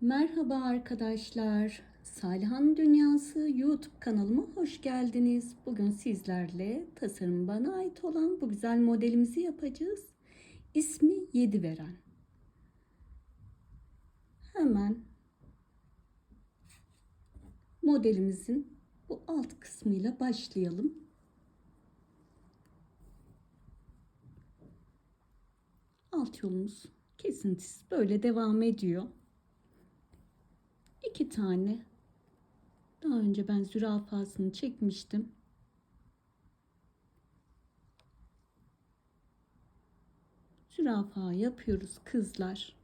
Merhaba arkadaşlar. Salihan Dünyası YouTube kanalıma hoş geldiniz. Bugün sizlerle tasarım bana ait olan bu güzel modelimizi yapacağız. İsmi 7 veren. Hemen modelimizin bu alt kısmıyla başlayalım. Alt yolumuz kesintisiz böyle devam ediyor. İki tane daha önce ben zürafasını çekmiştim. Zürafa yapıyoruz kızlar.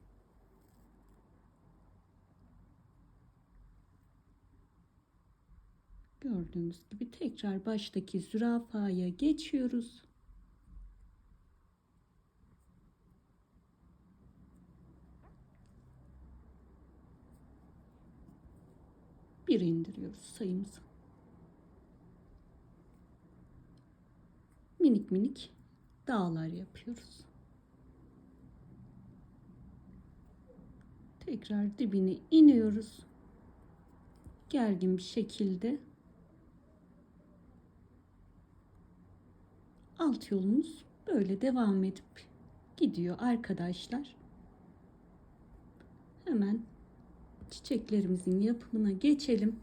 Gördüğünüz gibi tekrar baştaki zürafaya geçiyoruz. Bir indiriyoruz sayımızı. Minik minik dağlar yapıyoruz. Tekrar dibine iniyoruz. Gergin bir şekilde alt yolumuz böyle devam edip gidiyor arkadaşlar. Hemen çiçeklerimizin yapımına geçelim.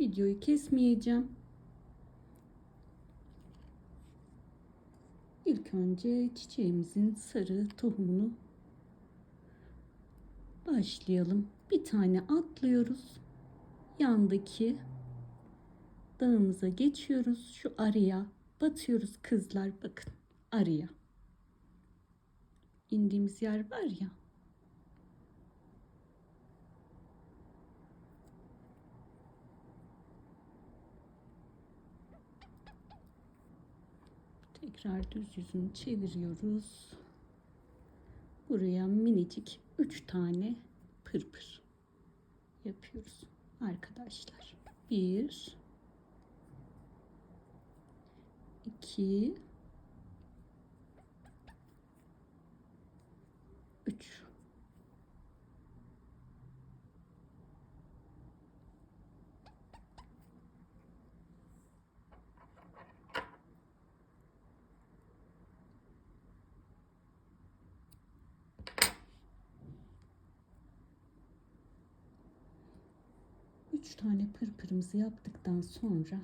Videoyu kesmeyeceğim. İlk önce çiçeğimizin sarı tohumunu başlayalım. Bir tane atlıyoruz. Yandaki dağımıza geçiyoruz. Şu araya batıyoruz kızlar bakın araya. İndiğimiz yer var ya Tekrar düz yüzünü çeviriyoruz. Buraya minicik 3 tane pırpır yapıyoruz arkadaşlar. 1 2 3 3 tane pırpırımızı yaptıktan sonra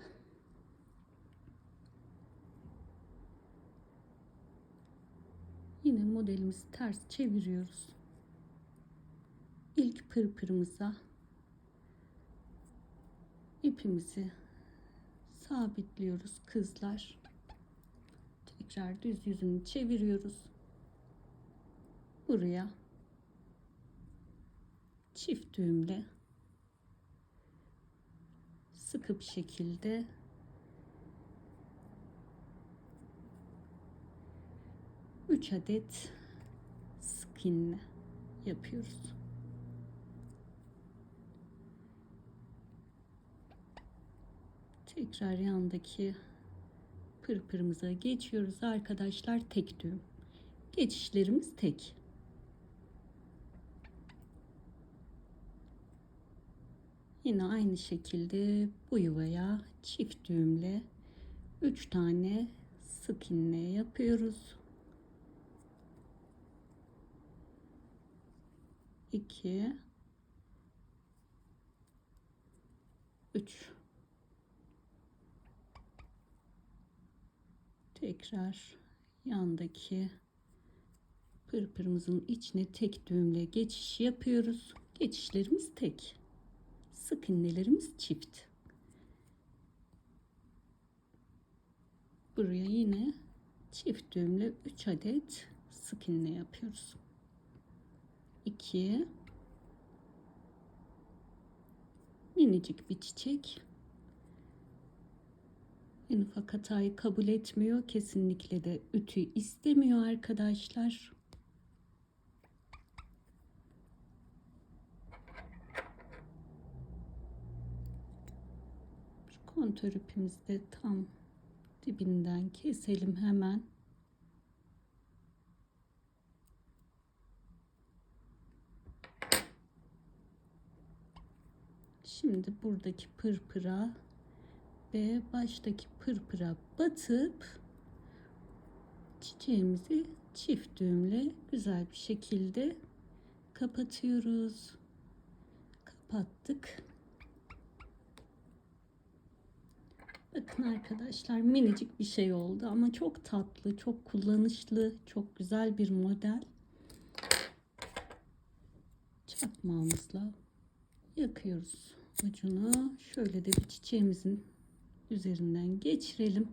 yine modelimizi ters çeviriyoruz. İlk pırpırımıza ipimizi sabitliyoruz kızlar. Tekrar düz yüzünü çeviriyoruz. Buraya çift düğümle sıkı bir şekilde üç adet sık yapıyoruz. Tekrar yandaki pırpırımıza geçiyoruz arkadaşlar tek düğüm. Geçişlerimiz tek. Yine aynı şekilde bu yuvaya çift düğümle 3 tane sık iğne yapıyoruz. 2 3 Tekrar yandaki pırpırımızın içine tek düğümle geçiş yapıyoruz. Geçişlerimiz tek sık iğnelerimiz çift. Buraya yine çift düğümle 3 adet sık iğne yapıyoruz. 2 minicik bir çiçek. En ufak hatayı kabul etmiyor. Kesinlikle de ütü istemiyor arkadaşlar. Kontör ipimizi de tam dibinden keselim hemen. Şimdi buradaki pırpıra ve baştaki pırpıra batıp çiçeğimizi çift düğümle güzel bir şekilde kapatıyoruz. Kapattık. Bakın arkadaşlar minicik bir şey oldu ama çok tatlı, çok kullanışlı, çok güzel bir model. Çakmağımızla yakıyoruz ucunu. Şöyle de bir çiçeğimizin üzerinden geçirelim.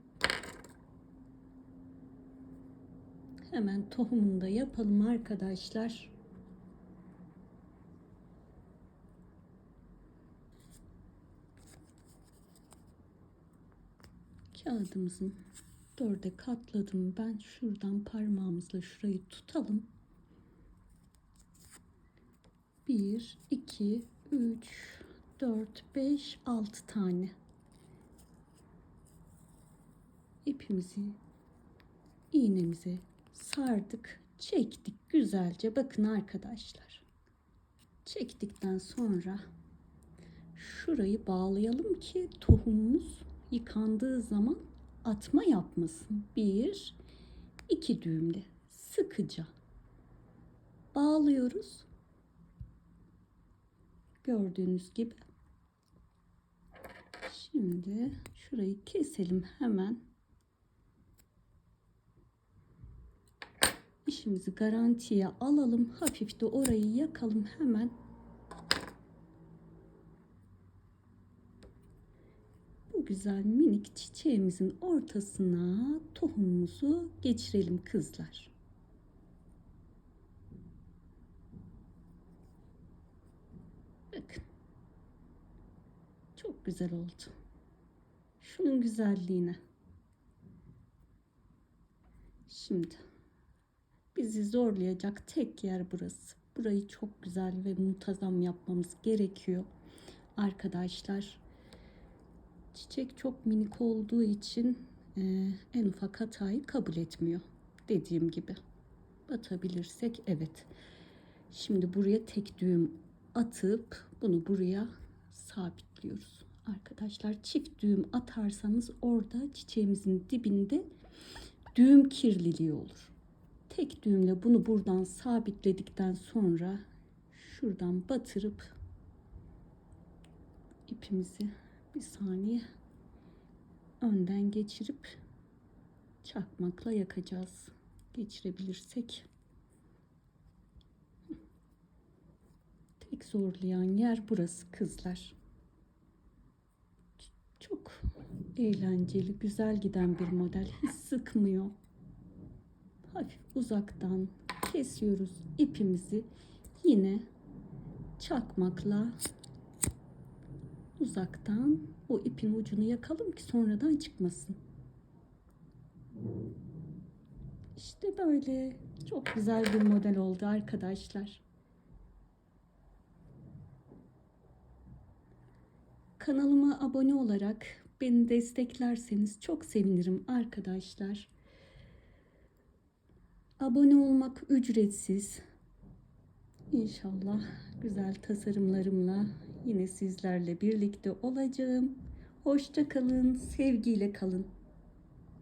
Hemen tohumunu da yapalım arkadaşlar. Kağıdımızın dörde katladım ben. Şuradan parmağımızla şurayı tutalım. 1, 2, 3, 4, 5, 6 tane ipimizi iğnemize sardık, çektik güzelce. Bakın arkadaşlar. Çektikten sonra şurayı bağlayalım ki tohumumuz yıkandığı zaman atma yapmasın. Bir, iki düğümle sıkıca bağlıyoruz. Gördüğünüz gibi. Şimdi şurayı keselim hemen. İşimizi garantiye alalım. Hafif de orayı yakalım hemen. Güzel minik çiçeğimizin ortasına tohumumuzu geçirelim kızlar. Bakın. Çok güzel oldu. Şunun güzelliğine. Şimdi bizi zorlayacak tek yer burası. Burayı çok güzel ve muntazam yapmamız gerekiyor. Arkadaşlar çiçek çok minik olduğu için e, en ufak hatayı kabul etmiyor. Dediğim gibi batabilirsek evet. Şimdi buraya tek düğüm atıp bunu buraya sabitliyoruz. Arkadaşlar çift düğüm atarsanız orada çiçeğimizin dibinde düğüm kirliliği olur. Tek düğümle bunu buradan sabitledikten sonra şuradan batırıp ipimizi bir saniye önden geçirip çakmakla yakacağız. Geçirebilirsek. Tek zorlayan yer burası kızlar. Çok eğlenceli, güzel giden bir model. Hiç sıkmıyor. Hafif uzaktan kesiyoruz ipimizi. Yine çakmakla uzaktan o ipin ucunu yakalım ki sonradan çıkmasın. İşte böyle çok güzel bir model oldu arkadaşlar. Kanalıma abone olarak beni desteklerseniz çok sevinirim arkadaşlar. Abone olmak ücretsiz. İnşallah güzel tasarımlarımla yine sizlerle birlikte olacağım. Hoşça kalın, sevgiyle kalın.